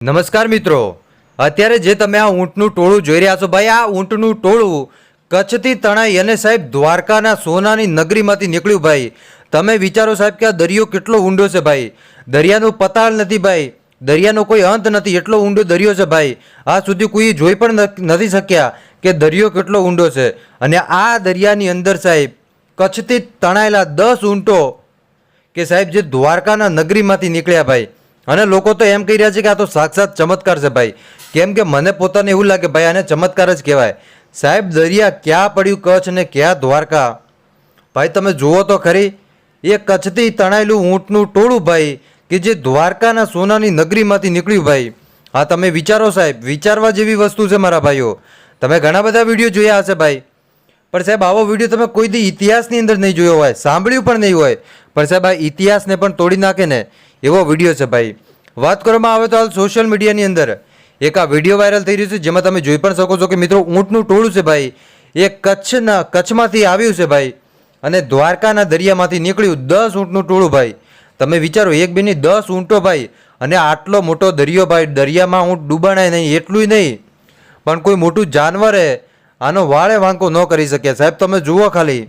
નમસ્કાર મિત્રો. અત્યારે જે તમે આ ઊંટનું ટોળું જોઈ રહ્યા છો, ભાઈ, આ ઊંટનું ટોળું કચ્છથી તણાઈ અને સાહેબ દ્વારકાના સોનાની નગરીમાંથી નીકળ્યું, ભાઈ. તમે વિચારો સાહેબ કે આ દરિયો કેટલો ઊંડો છે, ભાઈ? દરિયાનું પતાળ નથી, ભાઈ. દરિયાનો કોઈ અંત નથી, એટલો ઊંડો દરિયો છે, ભાઈ. આ સુધી કોઈ જોઈ પણ નથી શક્યા કે દરિયો કેટલો ઊંડો છે. અને આ દરિયાની અંદર સાહેબ કચ્છથી તણાયેલા દસ ઊંટો કે સાહેબ જે દ્વારકાના નગરીમાંથી નીકળ્યા, ભાઈ અને લોકો તો એમ કહી રહ્યા છે કે આ તો સાક્ષાત ચમત્કાર છે ભાઈ. કેમ કે મને પોતાને એવું લાગે, ભાઈ, આને ચમત્કાર જ કહેવાય. સાહેબ, દરિયા ક્યાં પડ્યું કચ્છ ને ક્યાં દ્વારકા? ભાઈ, તમે જુઓ તો ખરી, એ કચ્છથી તણાયેલું ઊંટનું ટોળું ભાઈ, કે જે દ્વારકાના સોનાની નગરીમાંથી નીકળ્યું ભાઈ. હા, તમે વિચારો સાહેબ, વિચારવા જેવી વસ્તુ છે મારા ભાઈઓ. તમે ઘણા બધા વીડિયો જોયા હશે ભાઈ. પણ સાહેબ, આવો વીડિયો તમે કોઈ દી ઇતિહાસની અંદર નહીં જોયો હોય, સાંભળ્યું પણ નહીં હોય. પણ સાહેબ, આ ઇતિહાસને પણ તોડી નાખે ને એવો વીડિયો છે ભાઈ. વાત કરવામાં આવે તો હાલ સોશિયલ મીડિયાની અંદર એક આ વીડિયો વાયરલ થઈ રહ્યું છે, જેમાં તમે જોઈ પણ શકો છો કે મિત્રો ઊંટનું ટોળું છે ભાઈ. એ કચ્છના, કચ્છમાંથી આવ્યું છે ભાઈ. અને દ્વારકાના દરિયામાંથી નીકળ્યું દસ ઊંટનું ટોળું ભાઈ. તમે વિચારો, એક બેની દસ ઊંટો ભાઈ. અને આટલો મોટો દરિયો ભાઈ, દરિયામાં ઊંટ ડૂબાણાય નહીં એટલું નહીં. પણ કોઈ મોટું જાનવરે આનો વાળે વાંકો ન કરી શકે. સાહેબ, તમે જુઓ ખાલી.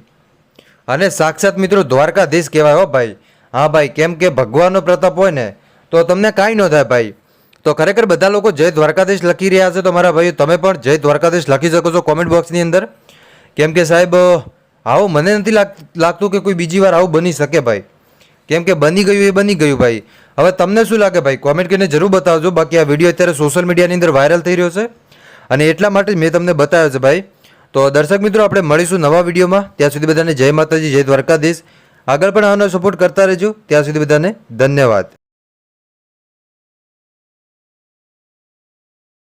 અને સાક્ષાત મિત્રો દ્વારકાધીશ કહેવાય હો ભાઈ. હા ભાઈ, કેમ કે ભગવાનનો પ્રતાપ હોય ને તો તમને કાંઈ ન થાય ભાઈ. તો ખરેખર બધા લોકો જય દ્વારકાધીશ લખી રહ્યા છે. તો મારા ભાઈઓ, તમે પણ જય દ્વારકાધીશ લખી શકો છો કોમેન્ટ બોક્સની અંદર. કેમ કે સાહેબ, આવું મને નથી લાગ, લાગતું કે કોઈ બીજી વાર આવું બની શકે ભાઈ. કેમ કે બની ગયું એ બની ગયું ભાઈ. હવે તમને શું લાગે ભાઈ? કોમેન્ટ કરીને જરૂર બતાવજો. બાકી આ વીડિયો અત્યારે સોશિયલ મીડિયાની અંદર વાયરલ થઈ રહ્યો છે. અને એટલા માટે મેં તમને બતાવ્યો છે ભાઈ. તો દર્શક મિત્રો, આપણે મળીશું નવા વિડીયોમાં. ત્યાં સુધી બધાને જય માતાજી, જય દ્વારકાધીશ. આગળ પણ આનો સપોર્ટ કરતા રહેજો. ત્યાં સુધી બધાને ધન્યવાદ.